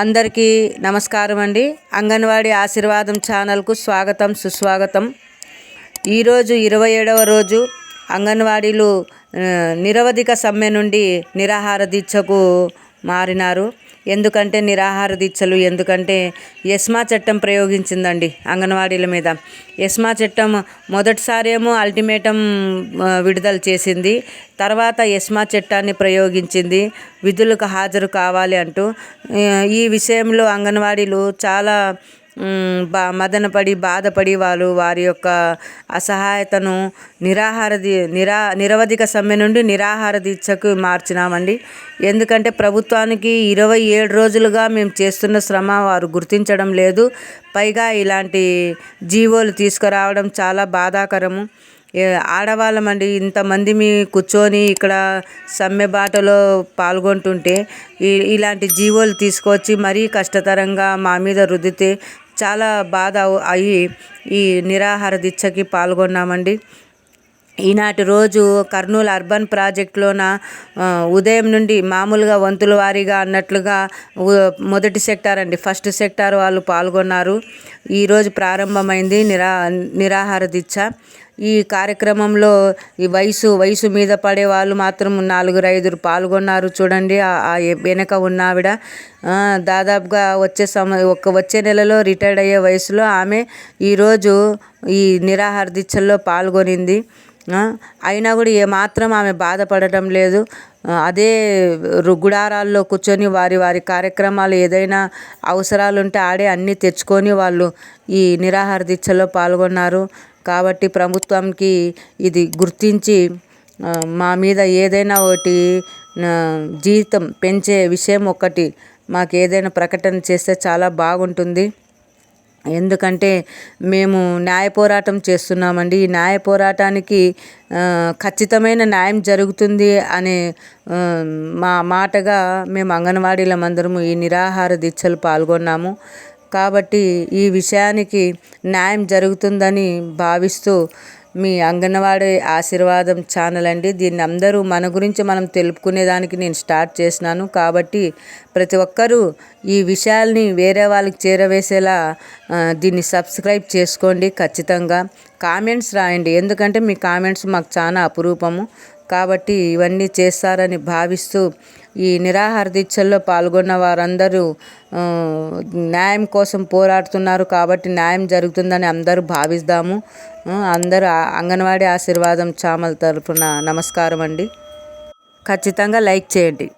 అందరికీ నమస్కారం అండి. అంగన్వాడీ ఆశీర్వాదం ఛానల్కు స్వాగతం సుస్వాగతం. ఈరోజు ఇరవై ఏడవ రోజు అంగన్వాడీలు నిరవధిక సమ్మె నుండి నిరాహార దీక్షకు మారినారు. ఎందుకంటే నిరాహార దీక్షలు ఎందుకంటే ఎస్మా చట్టం ప్రయోగించిందండి అంగన్వాడీల మీద. ఎస్మా చట్టం మొదటిసారేమో అల్టిమేటం విడుదల చేసింది. తర్వాత ఎస్మా చట్టాన్ని ప్రయోగించింది. విధులకు హాజరు కావాలి అంటూ ఈ విషయంలో అంగన్వాడీలు చాలా బా మదనపడి బాధపడి వాళ్ళు వారి యొక్క అసహాయతను నిరాహార నిరా నిరవధిక సమ్మె నుండి నిరాహార దీక్షకు మార్చినామండి. ఎందుకంటే ప్రభుత్వానికి ఇరవై ఏడు రోజులుగా మేము చేస్తున్న శ్రమ వారు గుర్తించడం లేదు. పైగా ఇలాంటి జీవోలు తీసుకురావడం చాలా బాధాకరము. ఆడవాళ్ళమండి ఇంతమంది మీ కూర్చొని ఇక్కడ సమ్మె బాటలో పాల్గొంటుంటే ఇలాంటి జీవోలు తీసుకొచ్చి మరీ కష్టతరంగా మా మీద రుద్దితే చాలా బాధ అయ్యి ఈ నిరాహార దీక్షకి పాల్గొన్నామండి. ఈనాటి రోజు కర్నూలు అర్బన్ ప్రాజెక్టులోన ఉదయం నుండి మామూలుగా వంతుల వారీగా అన్నట్లుగా మొదటి సెక్టార్ అండి ఫస్ట్ సెక్టార్ వాళ్ళు పాల్గొన్నారు. ఈరోజు ప్రారంభమైంది నిరా నిరాహార దీక్ష. ఈ కార్యక్రమంలో ఈ వయసు వయసు మీద పడే వాళ్ళు మాత్రం నాలుగురు ఐదురు పాల్గొన్నారు. చూడండి ఆ వెనక ఉన్న ఆవిడ దాదాపుగా వచ్చే సమ ఒక వచ్చే నెలలో రిటైర్డ్ అయ్యే వయసులో ఆమె ఈరోజు ఈ నిరాహార దీక్షల్లో పాల్గొనింది. అయినా కూడా ఏమాత్రం ఆమె బాధపడటం లేదు. అదే గుడారాల్లో కూర్చొని వారి వారి కార్యక్రమాలు ఏదైనా అవసరాలు ఉంటే ఆడే అన్నీ తెచ్చుకొని వాళ్ళు ఈ నిరాహార దీక్షలో పాల్గొన్నారు. కాబట్టి ప్రభుత్వంకి ఇది గుర్తించి మా మీద ఏదైనా ఒకటి జీతం పెంచే విషయం ఒకటి మాకు ఏదైనా ప్రకటన చేస్తే చాలా బాగుంటుంది. ఎందుకంటే మేము న్యాయ పోరాటం చేస్తున్నామండి. ఈ న్యాయ పోరాటానికి ఖచ్చితమైన న్యాయం జరుగుతుంది అనే మా మాటగా మేము అంగన్వాడీలమందరము ఈ నిరాహార దీక్షలు పాల్గొన్నాము. కాబట్టి ఈ విషయానికి న్యాయం జరుగుతుందని భావిస్తూ మీ అంగన్వాడీ ఆశీర్వాదం ఛానల్ అండి. దీన్ని అందరూ మన గురించి మనం తెలుపుకునేదానికి నేను స్టార్ట్ చేసినాను. కాబట్టి ప్రతి ఒక్కరూ ఈ విషయాల్ని వేరే వాళ్ళకి చేరవేసేలా దీన్ని సబ్స్క్రైబ్ చేసుకోండి ఖచ్చితంగా. కామెంట్స్ రాయండి. ఎందుకంటే మీ కామెంట్స్ మాకు చాలా అపురూపము. కాబట్టి ఇవన్నీ చేస్తారని భావిస్తూ ఈ నిరాహార దీక్షల్లో పాల్గొన్న వారందరూ న్యాయం కోసం పోరాడుతున్నారు కాబట్టి న్యాయం జరుగుతుందని అందరూ భావిస్తాము. అందరూ అంగన్వాడీ ఆశీర్వాదం చామల తరఫున నమస్కారం అండి ఖచ్చితంగా లైక్ చేయండి.